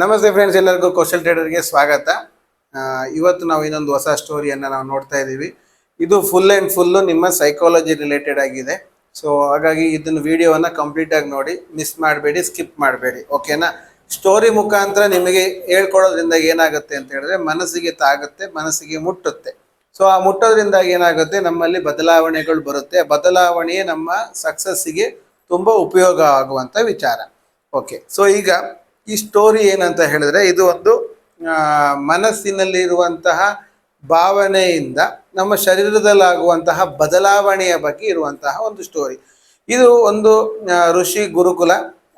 ನಮಸ್ತೆ ಫ್ರೆಂಡ್ಸ್ ಎಲ್ಲರಿಗೂ ಕೌಶಲ್ ಟ್ರೇಡರ್ಗೆ ಸ್ವಾಗತ. ಇವತ್ತು ನಾವು ಇನ್ನೊಂದು ಹೊಸ ಸ್ಟೋರಿಯನ್ನು ನಾವು ನೋಡ್ತಾ ಇದ್ದೀವಿ. ಇದು ಫುಲ್ ಆ್ಯಂಡ್ ಫುಲ್ಲು ನಿಮ್ಮ ಸೈಕಾಲಜಿ ರಿಲೇಟೆಡ್ ಆಗಿದೆ. ಸೊ ಹಾಗಾಗಿ ಇದನ್ನು ವಿಡಿಯೋವನ್ನು ಕಂಪ್ಲೀಟಾಗಿ ನೋಡಿ ಮಿಸ್ ಮಾಡಬೇಡಿ ಸ್ಕಿಪ್ ಮಾಡಬೇಡಿ ಓಕೆನಾ ಸ್ಟೋರಿ ಮುಖಾಂತರ ನಿಮಗೆ ಹೇಳ್ಕೊಡೋದ್ರಿಂದ ಏನಾಗುತ್ತೆ ಅಂತ ಹೇಳಿದ್ರೆ, ಮನಸ್ಸಿಗೆ ತಾಗುತ್ತೆ, ಮನಸ್ಸಿಗೆ ಮುಟ್ಟುತ್ತೆ. ಸೊ ಆ ಮುಟ್ಟೋದ್ರಿಂದ ಏನಾಗುತ್ತೆ? ನಮ್ಮಲ್ಲಿ ಬದಲಾವಣೆಗಳು ಬರುತ್ತೆ. ಬದಲಾವಣೆಯೇ ನಮ್ಮ ಸಕ್ಸಸ್ಸಿಗೆ ತುಂಬ ಉಪಯೋಗ ಆಗುವಂಥ ವಿಚಾರ. ಓಕೆ ಸೊ ಈಗ ಈ ಸ್ಟೋರಿ ಏನಂತ ಹೇಳಿದ್ರೆ ಇದು ಒಂದು ಮನಸ್ಸಿನಲ್ಲಿರುವಂತಹ ಭಾವನೆಯಿಂದ ನಮ್ಮ ಶರೀರದಲ್ಲಾಗುವಂತಹ ಬದಲಾವಣೆಯ ಬಗ್ಗೆ ಇರುವಂತಹ ಒಂದು ಸ್ಟೋರಿ ಇದು ಒಂದು ಋಷಿ ಗುರುಕುಲ.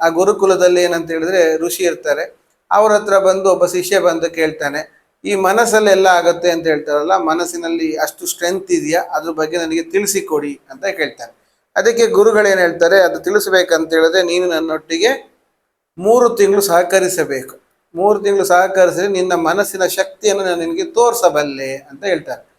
ಆ ಗುರುಕುಲದಲ್ಲಿ ಏನಂತ ಹೇಳಿದ್ರೆ ಋಷಿ ಇರ್ತಾರೆ. ಅವ್ರ ಹತ್ರ ಬಂದು ಒಬ್ಬ ಶಿಷ್ಯ ಬಂದು ಕೇಳ್ತಾನೆ, ಈ ಮನಸ್ಸಲ್ಲಿ ಎಲ್ಲ ಆಗುತ್ತೆ ಅಂತ ಹೇಳ್ತಾರಲ್ಲ, ಮನಸ್ಸಿನಲ್ಲಿ ಅಷ್ಟು ಸ್ಟ್ರೆಂತ್ ಇದೆಯಾ? ಅದ್ರ ಬಗ್ಗೆ ನನಗೆ ತಿಳಿಸಿಕೊಡಿ ಅಂತ ಕೇಳ್ತಾನೆ. ಅದಕ್ಕೆ ಗುರುಗಳೇನು ಹೇಳ್ತಾರೆ, ಅದು ತಿಳಿಸ್ಬೇಕಂತ ಹೇಳಿದ್ರೆ ನೀನು ನನ್ನೊಟ್ಟಿಗೆ ಮೂರು ತಿಂಗಳು ಸಹಕರಿಸಬೇಕು. ಮೂರು ತಿಂಗಳು ಸಹಕರಿಸಿದ್ರೆ ನಿನ್ನ ಮನಸ್ಸಿನ ಶಕ್ತಿಯನ್ನು ನಾನು ನಿನಗೆ ತೋರಿಸಬಲ್ಲೆ ಅಂತ ಹೇಳ್ತಾರೆ.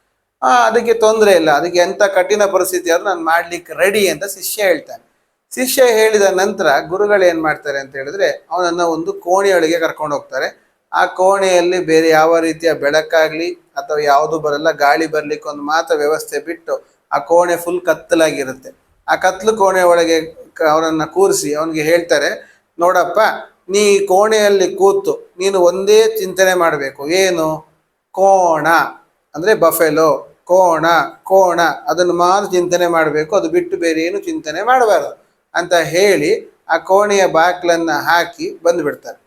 ಆ, ಅದಕ್ಕೆ ತೊಂದರೆ ಇಲ್ಲ. ಅದಕ್ಕೆ ಎಂಥ ಕಠಿಣ ಪರಿಸ್ಥಿತಿ ಆದರೂ ನಾನು ಮಾಡ್ಲಿಕ್ಕೆ ರೆಡಿ ಅಂತ ಶಿಷ್ಯ ಹೇಳ್ತಾನೆ. ಶಿಷ್ಯ ಹೇಳಿದ ನಂತರ ಗುರುಗಳು ಏನು ಮಾಡ್ತಾರೆ ಅಂತ ಹೇಳಿದ್ರೆ ಅವನನ್ನು ಒಂದು ಕೋಣೆಯೊಳಗೆ ಕರ್ಕೊಂಡು ಹೋಗ್ತಾರೆ. ಆ ಕೋಣೆಯಲ್ಲಿ ಬೇರೆ ಯಾವ ರೀತಿಯ ಬೆಳಕಾಗಲಿ ಅಥವಾ ಯಾವುದು ಬರಲ್ಲ, ಗಾಳಿ ಬರಲಿಕ್ಕೆ ಒಂದು ಮಾತ್ರ ವ್ಯವಸ್ಥೆ ಬಿಟ್ಟು ಆ ಕೋಣೆ ಫುಲ್ ಕತ್ತಲಾಗಿರುತ್ತೆ. ಆ ಕತ್ಲು ಕೋಣೆ ಒಳಗೆ ಅವನನ್ನ ಕೂರಿಸಿ ಅವನಿಗೆ ಹೇಳ್ತಾರೆ ನೋಡಪ್ಪ, ನೀ ಕೋಣೆಯಲ್ಲಿ ಕೂತು ನೀನು ಒಂದೇ ಚಿಂತನೆ ಮಾಡಬೇಕು. ಏನು? ಕೋಣ. ಅಂದ್ರೆ ಬಫೆಲೋ. ಕೋಣ ಕೋಣ. ಅದನ್ನು ಮಾತ್ರ ಚಿಂತನೆ ಮಾಡಬೇಕು. ಅದು ಬಿಟ್ಟು ಬೇರೆ ಏನು ಚಿಂತನೆ ಮಾಡಬಾರದು ಅಂತ ಹೇಳಿ ಆ ಕೋಣೆಯ ಬಾಕ್ಲನ್ನ ಹಾಕಿ ಬಂದುಬಿಡ್ತಾರೆ.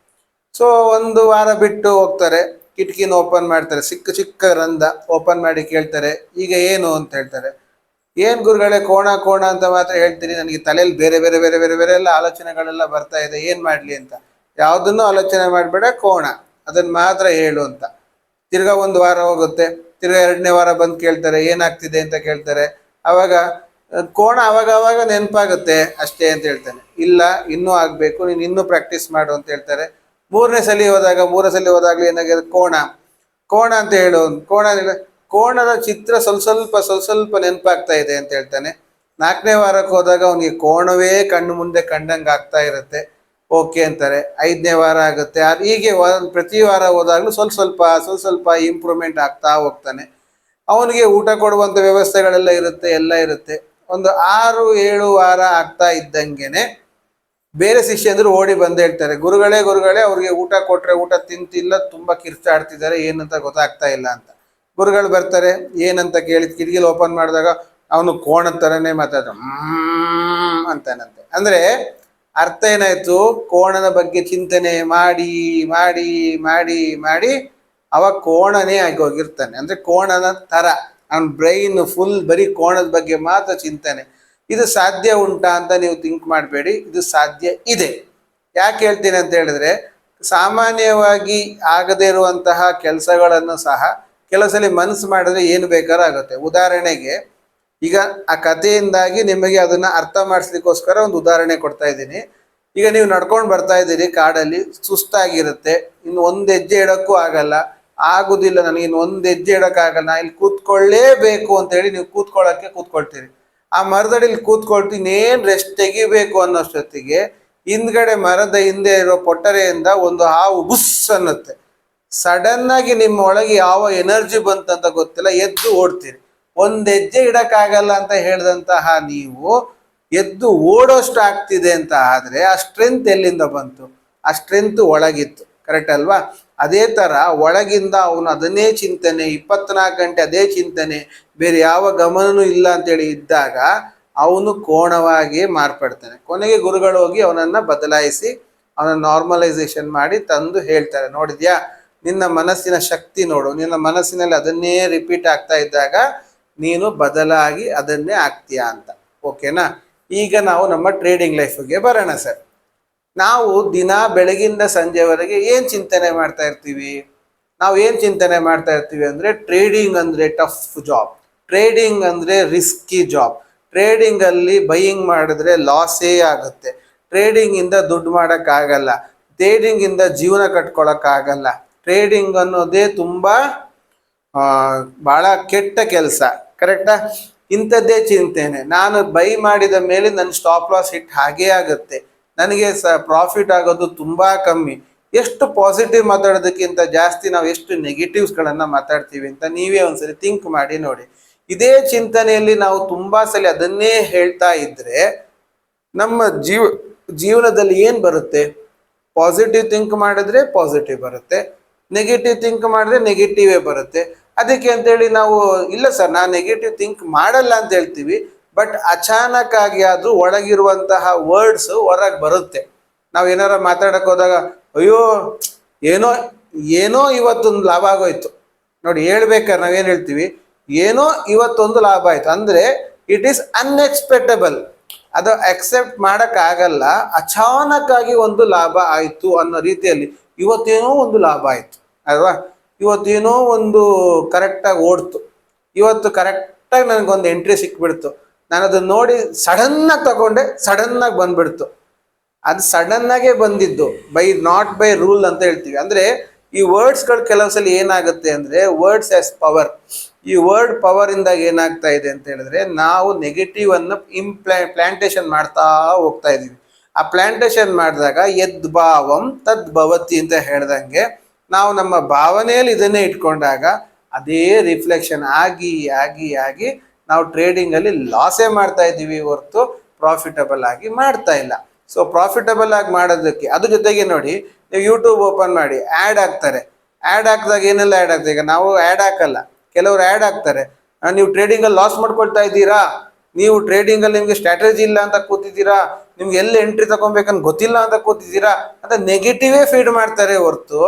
ಸೊ ಒಂದು ವಾರ ಬಿಟ್ಟು ಹೋಗ್ತಾರೆ. ಕಿಟಕಿನ ಓಪನ್ ಮಾಡ್ತಾರೆ. ಚಿಕ್ಕ ಚಿಕ್ಕ ರಂಧ ಓಪನ್ ಮಾಡಿ ಕೇಳ್ತಾರೆ. ಈಗ ಏನು ಅಂತ ಹೇಳ್ತಾರೆ? ಏನ್ ಗುರುಗಳೇ, ಕೋಣ ಕೋಣ ಅಂತ ಮಾತ್ರ ಹೇಳ್ತೀನಿ ನನಗೆ ತಲೆಯಲ್ಲಿ ಬೇರೆ ಬೇರೆ ಬೇರೆ ಬೇರೆ ಬೇರೆ ಎಲ್ಲ ಆಲೋಚನೆಗಳೆಲ್ಲ ಬರ್ತಾ ಇದೆ. ಏನ್ ಮಾಡ್ಲಿ ಅಂತ? ಯಾವುದನ್ನು ಆಲೋಚನೆ ಮಾಡಬೇಡ, ಕೋಣ. ಅದನ್ನ ಮಾತ್ರ ಹೇಳು ಅಂತ. ತಿರ್ಗಾ ಒಂದು ವಾರ ಹೋಗುತ್ತೆ. ತಿರ್ಗಾ ಎರಡನೇ ವಾರ ಬಂದು ಕೇಳ್ತಾರೆ, ಏನಾಗ್ತಿದೆ ಅಂತ ಕೇಳ್ತಾರೆ. ಅವಾಗ, ಕೋಣ ಅವಾಗ ಅವಾಗ ನೆನಪಾಗುತ್ತೆ, ಅಷ್ಟೇ ಅಂತ ಹೇಳ್ತಾನೆ. ಇಲ್ಲ, ಇನ್ನೂ ಆಗ್ಬೇಕು, ನೀನು ಇನ್ನೂ ಪ್ರಾಕ್ಟೀಸ್ ಮಾಡು ಅಂತ ಹೇಳ್ತಾರೆ. ಮೂರನೇ ಸಲ ಹೋದಾಗ ಮೂರನೇ ಸಲ ಹೋದಾಗ್ಲೂ ಏನಾಗಿದೆ? ಕೋಣ. ಕೋಣ ಅಂತ ಹೇಳು. ಕೋಣ ಕೋಣದ ಚಿತ್ರ ಸ್ವಲ್ಪ ಸ್ವಲ್ಪ ಸ್ವಲ್ಪ ಸ್ವಲ್ಪ ನೆನಪಾಗ್ತಾ ಇದೆ ಅಂತ ಹೇಳ್ತಾನೆ. ನಾಲ್ಕನೇ ವಾರಕ್ಕೆ ಹೋದಾಗ ಅವನಿಗೆ ಕೋಣವೇ ಕಣ್ಣು ಮುಂದೆ ಕಂಡಂಗೆ ಆಗ್ತಾ ಇರುತ್ತೆ. ಓಕೆ ಅಂತಾರೆ. ಐದನೇ ವಾರ ಆಗುತ್ತೆ. ಹೀಗೆ ಪ್ರತಿ ವಾರ ಹೋದಾಗಲೂ ಸ್ವಲ್ಪ ಸ್ವಲ್ಪ ಸ್ವಲ್ಪ ಸ್ವಲ್ಪ ಇಂಪ್ರೂವ್ಮೆಂಟ್ ಆಗ್ತಾ ಹೋಗ್ತಾನೆ. ಅವನಿಗೆ ಊಟ ಕೊಡುವಂಥ ವ್ಯವಸ್ಥೆಗಳೆಲ್ಲ ಇರುತ್ತೆ, ಎಲ್ಲ ಇರುತ್ತೆ. ಒಂದು ಆರು, ಏಳು ವಾರ ಆಗ್ತಾ ಇದ್ದಂಗೆನೆ ಬೇರೆ ಶಿಷ್ಯಂದರು ಓಡಿ ಬಂದು ಹೇಳ್ತಾರೆ. ಗುರುಗಳೇ ಗುರುಗಳೇ, ಅವ್ರಿಗೆ ಊಟ ಕೊಟ್ರೆ ಊಟ ತಿಂತಿಲ್ಲ, ತುಂಬಾ ಕಿರ್ಚಾಡ್ತಿದ್ದಾರೆ, ಏನಂತ ಗೊತ್ತಾಗ್ತಾ ಇಲ್ಲ ಅಂತ. ಗುರುಗಳು ಬರ್ತಾರೆ, ಏನಂತ ಕೇಳಿ ಕಿಟಕಿಲಿ ಓಪನ್ ಮಾಡಿದಾಗ ಅವನು ಕೋಣ ಥರನೇ ಮಾತಾಡ ಅಂತನಂತೆ. ಅಂದ್ರೆ ಅರ್ಥ ಏನಾಯ್ತು? ಕೋಣನ ಬಗ್ಗೆ ಚಿಂತನೆ ಮಾಡಿ ಮಾಡಿ ಮಾಡಿ ಮಾಡಿ ಅವ ಕೋಣನೇ ಆಗಿ ಹೋಗಿರ್ತಾನೆ. ಅಂದ್ರೆ ಕೋಣನ ಥರ. ಅವನ ಬ್ರೈನ್ ಫುಲ್ ಬರೀ ಕೋಣದ ಬಗ್ಗೆ ಮಾತ್ರ ಚಿಂತನೆ. ಇದು ಸಾಧ್ಯ ಉಂಟಾ ಅಂತ ನೀವು ಥಿಂಕ್ ಮಾಡಬೇಡಿ. ಇದು ಸಾಧ್ಯ ಇದೆ. ಯಾಕೆ ಹೇಳ್ತೀನಿ ಅಂತ ಹೇಳಿದ್ರೆ, ಸಾಮಾನ್ಯವಾಗಿ ಆಗದೇ ಇರುವಂತಹ ಕೆಲಸಗಳನ್ನು ಸಹ ಕೆಲವು ಸಲ ಮನಸ್ಸು ಮಾಡಿದ್ರೆ ಏನು ಬೇಕಾದ್ರೂ ಆಗುತ್ತೆ. ಉದಾಹರಣೆಗೆ, ಈಗ ಆ ಕಥೆಯಿಂದಾಗಿ ನಿಮಗೆ ಅದನ್ನ ಅರ್ಥ ಮಾಡಿಸ್ಲಿಕ್ಕೋಸ್ಕರ ಒಂದು ಉದಾಹರಣೆ ಕೊಡ್ತಾ ಇದ್ದೀನಿ. ಈಗ ನೀವು ನಡ್ಕೊಂಡು ಬರ್ತಾ ಇದ್ದೀರಿ ಕಾಡಲ್ಲಿ, ಸುಸ್ತಾಗಿರುತ್ತೆ, ಇನ್ನು ಒಂದು ಹೆಜ್ಜೆ ಇಡಕ್ಕೂ ಆಗಲ್ಲ, ಆಗುದಿಲ್ಲ ನನಗೆ, ಇನ್ನು ಒಂದು ಹೆಜ್ಜೆ ಇಡಕ್ಕಾಗಲ್ಲ ಇಲ್ಲಿ ಕೂತ್ಕೊಳ್ಳೇಬೇಕು ಅಂತ ಹೇಳಿ ನೀವು ಕೂತ್ಕೊಳ್ಳೋಕ್ಕೆ ಕೂತ್ಕೊಳ್ತೀರಿ. ಆ ಮರದಡಿಲಿ ಕೂತ್ಕೊಳ್ತೀನಿ ಇನ್ನೇನ್ ರೆಸ್ಟ್ ತೆಗಿಬೇಕು ಅನ್ನೋಷ್ಟೊತ್ತಿಗೆ ಹಿಂದ್ಗಡೆ ಮರದ ಹಿಂದೆ ಇರೋ ಪೊಟ್ಟರೆಯಿಂದ ಒಂದು ಹಾವು ಬುಸ್ ಅನ್ನುತ್ತೆ ಸಡನ್ ಆಗಿ ನಿಮ್ಮ ಒಳಗೆ ಯಾವ ಎನರ್ಜಿ ಬಂತಂತ ಗೊತ್ತಿಲ್ಲ, ಎದ್ದು ಓಡ್ತೀರಿ. ಒಂದ್ ಹೆಜ್ಜೆ ಇಡಕ್ಕಾಗಲ್ಲ ಅಂತ ಹೇಳಿದಂತಹ ನೀವು ಎದ್ದು ಓಡೋಷ್ಟು ಆಗ್ತಿದೆ ಅಂತ ಆದ್ರೆ ಆ ಸ್ಟ್ರೆಂತ್ ಎಲ್ಲಿಂದ ಬಂತು? ಆ ಸ್ಟ್ರೆಂತ್ ಒಳಗಿತ್ತು ಕರೆಕ್ಟ್ ಅಲ್ವಾ? ಅದೇ ತರ ಒಳಗಿಂದ ಅವನು ಅದನ್ನೇ ಚಿಂತನೆ, ಇಪ್ಪತ್ನಾಲ್ಕು ಗಂಟೆ ಅದೇ ಚಿಂತನೆ, ಬೇರೆ ಯಾವ ಗಮನನೂ ಇಲ್ಲ ಅಂತೇಳಿ ಇದ್ದಾಗ ಅವನು ಕೋಣವಾಗಿ ಮಾರ್ಪಡ್ತಾನೆ. ಕೊನೆಗೆ ಗುರುಗಳು ಹೋಗಿ ಅವನನ್ನ ಬದಲಾಯಿಸಿ ಅವನ ನಾರ್ಮಲೈಸೇಷನ್ ಮಾಡಿ ತಂದು ಹೇಳ್ತಾರೆ. ನೋಡಿದ್ಯಾ? ನಿನ್ನ ಮನಸ್ಸಿನ ಶಕ್ತಿ ನೋಡು. ನಿನ್ನ ಮನಸ್ಸಿನಲ್ಲಿ ಅದನ್ನೇ ರಿಪೀಟ್ ಆಗ್ತಾ ಇದ್ದಾಗ ನೀನು ಬದಲಾಗಿ ಅದನ್ನೇ ಆಗ್ತೀಯಾ ಅಂತ. ಓಕೆನಾ ಈಗ ನಾವು ನಮ್ಮ ಟ್ರೇಡಿಂಗ್ ಲೈಫ್ಗೆ ಬರೋಣ ಸರ್ ನಾವು ದಿನ ಬೆಳಗಿಂದ ಸಂಜೆವರೆಗೆ ಏನು ಚಿಂತನೆ ಮಾಡ್ತಾ ಇರ್ತೀವಿ? ನಾವು ಏನು ಚಿಂತನೆ ಮಾಡ್ತಾ ಇರ್ತೀವಿ ಅಂದ್ರೆ ಟ್ರೇಡಿಂಗ್ ಅಂದ್ರೆ ಟಫ್ ಜಾಬ್ ಟ್ರೇಡಿಂಗ್ ಅಂದರೆ ರಿಸ್ಕಿ ಜಾಬ್ ಟ್ರೇಡಿಂಗ್ ಅಲ್ಲಿ ಬೈಯಿಂಗ್ ಮಾಡಿದ್ರೆ ಲಾಸೇ ಆಗುತ್ತೆ. ಟ್ರೇಡಿಂಗ್ ಇಂದ ದುಡ್ಡು ಮಾಡೋಕ್ಕಾಗಲ್ಲ. ಆಗಲ್ಲ ಟ್ರೇಡಿಂಗ್ ಇಂದ ಜೀವನ ಕಟ್ಕೊಳಕ್ ಆಗಲ್ಲ ಟ್ರೇಡಿಂಗ್ ಅನ್ನೋದೇ ತುಂಬ ಬಹಳ ಕೆಟ್ಟ ಕೆಲಸ. ಕರೆಕ್ಟಾ ಇಂಥದ್ದೇ ಚಿಂತನೆ. ನಾನು ಬೈ ಮಾಡಿದ ಮೇಲೆ ನನ್ನ ಸ್ಟಾಪ್ ಲಾಸ್ ಹಿಟ್ ಹಾಗೇ ಆಗುತ್ತೆ. ನನಗೆ ಸ ಪ್ರಾಫಿಟ್ ಆಗೋದು ತುಂಬ ಕಮ್ಮಿ. ಎಷ್ಟು ಪಾಸಿಟಿವ್ ಮಾತಾಡೋದಕ್ಕಿಂತ ಜಾಸ್ತಿ ನಾವು ಎಷ್ಟು ನೆಗೆಟಿವ್ಸ್ಗಳನ್ನು ಮಾತಾಡ್ತೀವಿ ಅಂತ ನೀವೇ ಒಂದ್ಸರಿ ಥಿಂಕ್ ಮಾಡಿ ನೋಡಿ. ಇದೇ ಚಿಂತನೆಯಲ್ಲಿ ನಾವು ತುಂಬಾ ಸಲ ಅದನ್ನೇ ಹೇಳ್ತಾ ಇದ್ರೆ, ನಮ್ಮ ಜೀವ, ಜೀವನದಲ್ಲಿ ಏನು ಬರುತ್ತೆ? ಪಾಸಿಟಿವ್ ಥಿಂಕ್ ಮಾಡಿದ್ರೆ ಪಾಸಿಟಿವ್ ಬರುತ್ತೆ. ನೆಗೆಟಿವ್ ಥಿಂಕ್ ಮಾಡಿದ್ರೆ ನೆಗೆಟಿವೇ ಬರುತ್ತೆ. ಅದಕ್ಕೆ ಅಂತೇಳಿ ನಾವು, ಇಲ್ಲ ಸರ್ ನಾನು ನೆಗೆಟಿವ್ ಥಿಂಕ್ ಮಾಡಲ್ಲ ಅಂತ ಹೇಳ್ತೀವಿ ಬಟ್ ಅಚಾನಕ್ ಆಗಿ ಅದು ಒಳಗಿರುವಂತಹ ವರ್ಡ್ಸ್ ಹೊರಗೆ ಬರುತ್ತೆ. ನಾವು ಏನಾರ ಮಾತಾಡಕ್ ಹೋದಾಗ, ಅಯ್ಯೋ, ಏನೋ ಏನೋ ಇವತ್ತೊಂದು ಲಾಭ ಆಗೋಯ್ತು. ನೋಡಿ ಹೇಳ್ಬೇಕಾರೆ ನಾವೇನು ಹೇಳ್ತೀವಿ, ಏನೋ ಇವತ್ತೊಂದು ಲಾಭ ಆಯ್ತು. ಅಂದ್ರೆ ಇಟ್ ಈಸ್ ಅನ್ಎಕ್ಸ್ಪೆಕ್ಟಬಲ್ ಅದು ಅಕ್ಸೆಪ್ಟ್ ಮಾಡಕ್ ಆಗಲ್ಲ ಅಚಾನಕ್ ಆಗಿ ಒಂದು ಲಾಭ ಆಯ್ತು ಅನ್ನೋ ರೀತಿಯಲ್ಲಿ ಇವತ್ತೇನೋ ಒಂದು ಲಾಭ ಆಯ್ತು. ಅಲ್ವಾ? ಇವತ್ತೇನೋ ಒಂದು ಕರೆಕ್ಟಾಗಿ ಓಡ್ತು. ಇವತ್ತು ಕರೆಕ್ಟಾಗಿ ನನಗೊಂದು ಎಂಟ್ರಿ ಸಿಕ್ಬಿಡ್ತು. ನಾನು ಅದನ್ನ ನೋಡಿ ಸಡನ್ ಆಗಿ ತಗೊಂಡೆ ಸಡನ್ ಆಗಿ ಬಂದ್ಬಿಡ್ತು. ಅದು ಸಡನ್ ಆಗೇ ಬಂದಿದ್ದು ಬೈ ನಾಟ್ ಬೈ ರೂಲ್ ಅಂತ ಹೇಳ್ತೀವಿ. ಅಂದ್ರೆ ಈ ವರ್ಡ್ಸ್ಗಳು ಕೆಲವು ಸಲ ಏನಾಗುತ್ತೆ ಅಂದ್ರೆ ವರ್ಡ್ಸ್ ಆಸ್ ಪವರ್ ಈ ವರ್ಡ್ ಪವರ್ ಇಂದ ಏನಾಗ್ತಾ ಇದೆ ಅಂತ ಹೇಳಿದ್ರೆ, ನಾವು ನೆಗೆಟಿವ್ ಅನ್ನು ಇಂಪ್ಲಾ ಪ್ಲಾಂಟೇಶನ್ ಮಾಡ್ತಾ ಹೋಗ್ತಾ ಇದೀವಿ. ಆ ಪ್ಲಾಂಟೇಶನ್ ಮಾಡಿದಾಗ ಯದ್ಭಾವಂ ತದ್ಭವತಿ ತದ್ ಭವತಿ ಅಂತ ಹೇಳ್ದಂಗೆ ನಾವು ನಮ್ಮ ಭಾವನೆಯಲ್ಲಿ ಇದನ್ನೇ ಇಟ್ಕೊಂಡಾಗ ಅದೇ ರಿಫ್ಲೆಕ್ಷನ್ ಆಗಿ ಆಗಿ ಆಗಿ ನಾವು ಟ್ರೇಡಿಂಗ್ ಅಲ್ಲಿ ಲಾಸೇ ಮಾಡ್ತಾ ಇದ್ದೀವಿ ಹೊರತು ಪ್ರಾಫಿಟಬಲ್ ಆಗಿ ಮಾಡ್ತಾ ಇಲ್ಲ. ಸೊ ಪ್ರಾಫಿಟಬಲ್ ಆಗಿ ಮಾಡೋದಕ್ಕೆ ಅದ್ರ ಜೊತೆಗೆ ನೋಡಿ, ನೀವು ಯೂಟ್ಯೂಬ್ ಓಪನ್ ಮಾಡಿ ಆ್ಯಡ್ ಹಾಕ್ತಾರೆ ಆ್ಯಡ್ ಹಾಕಿದಾಗ ಏನೆಲ್ಲ ಆ್ಯಡ್ ಆಗ್ತದೆ? ಈಗ ನಾವು ಆ್ಯಡ್ ಹಾಕಲ್ಲ, ಕೆಲವರು ಆ್ಯಡ್ ಹಾಕ್ತಾರೆ ನೀವು ಟ್ರೇಡಿಂಗಲ್ಲಿ ಲಾಸ್ ಮಾಡ್ಕೊಳ್ತಾ ಇದ್ದೀರಾ? ನೀವು ಟ್ರೇಡಿಂಗಲ್ಲಿ ನಿಮ್ಗೆ ಸ್ಟ್ರಾಟಜಿ ಇಲ್ಲ ಅಂತ ಕೂತಿದ್ದೀರಾ? ನಿಮ್ಗೆ ಎಲ್ಲಿ ಎಂಟ್ರಿ ತಗೊಬೇಕಂತ ಗೊತ್ತಿಲ್ಲ ಅಂತ ಕೂತಿದ್ದೀರಾ? ಅಂತ ನೆಗೆಟಿವೇ ಫೀಡ್ ಮಾಡ್ತಾರೆ ಹೊರತು.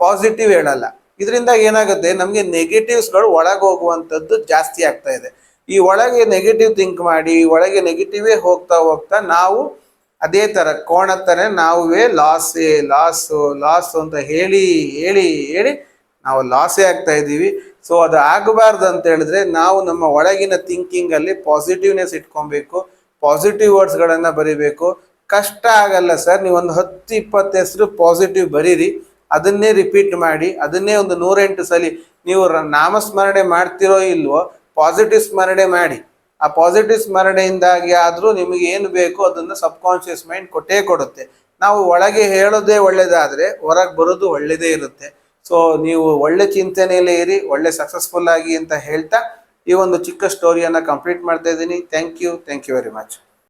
ಪಾಸಿಟಿವ್ ಹೇಳಲ್ಲ. ಇದರಿಂದ ಏನಾಗುತ್ತೆ? ನಮಗೆ ನೆಗೆಟಿವ್ಸ್ಗಳು ಒಳಗೆ ಹೋಗುವಂಥದ್ದು ಜಾಸ್ತಿ ಆಗ್ತಾ ಇದೆ. ಈ ಒಳಗೆ ನೆಗೆಟಿವ್ ಥಿಂಕ್ ಮಾಡಿ ಒಳಗೆ ನೆಗೆಟಿವೇ ಹೋಗ್ತಾ ಹೋಗ್ತಾ ನಾವು ಅದೇ ತರ ಕೋಣತ್ತನೆ ನಾವೇ ಲಾಸೇ ಲಾಸು ಲಾಸು ಅಂತ ಹೇಳಿ ಹೇಳಿ ಹೇಳಿ ನಾವು ಲಾಸೇ ಆಗ್ತಾ ಇದ್ದೀವಿ. ಸೊ ಅದು ಆಗಬಾರ್ದು ಅಂತ ಹೇಳಿದ್ರೆ ನಾವು ನಮ್ಮ ಒಳಗಿನ ಥಿಂಕಿಂಗ್ ಅಲ್ಲಿ ಪಾಸಿಟಿವ್ನೆಸ್ ಇಟ್ಕೊಬೇಕು ಪಾಸಿಟಿವ್ ವರ್ಡ್ಸ್ಗಳನ್ನು ಬರಿಬೇಕು. ಕಷ್ಟ ಆಗಲ್ಲ ಸರ್. ನೀವು ಒಂದು ಹತ್ತು, ಇಪ್ಪತ್ತು ಹೆಸರು ಪಾಸಿಟಿವ್ ಬರೀರಿ. ಅದನ್ನೇ ರಿಪೀಟ್ ಮಾಡಿ, ಅದನ್ನೇ ಒಂದು ನೂರೆಂಟು ಸಲಿ ನೀವು ನಾಮಸ್ಮರಣೆ ಮಾಡ್ತಿರೋ ಇಲ್ವೋ ಪಾಸಿಟಿವ್ ಸ್ಮರಣೆ ಮಾಡಿ. ಆ ಪಾಸಿಟಿವ್ ಸ್ಮರಣೆಯಿಂದಾಗಿ ಆದರೂ ನಿಮಗೆ ಏನು ಬೇಕು ಅದನ್ನು ಸಬ್ ಕಾನ್ಶಿಯಸ್ ಮೈಂಡ್ ಕೊಟ್ಟೇ ಕೊಡುತ್ತೆ. ನಾವು ಒಳಗೆ ಹೇಳೋದೇ ಒಳ್ಳೇದಾದರೆ ಹೊರಗೆ ಬರೋದು ಒಳ್ಳೇದೇ ಇರುತ್ತೆ. ಸೊ ನೀವು ಒಳ್ಳೆ ಚಿಂತನೆಯಲ್ಲೇ ಇರಿ, ಒಳ್ಳೆ ಸಕ್ಸಸ್ಫುಲ್ ಆಗಿ ಅಂತ ಹೇಳ್ತಾ ಈ ಒಂದು ಚಿಕ್ಕ ಸ್ಟೋರಿಯನ್ನು ಕಂಪ್ಲೀಟ್ ಮಾಡ್ತಾ ಇದ್ದೀನಿ. Thank you thank you very much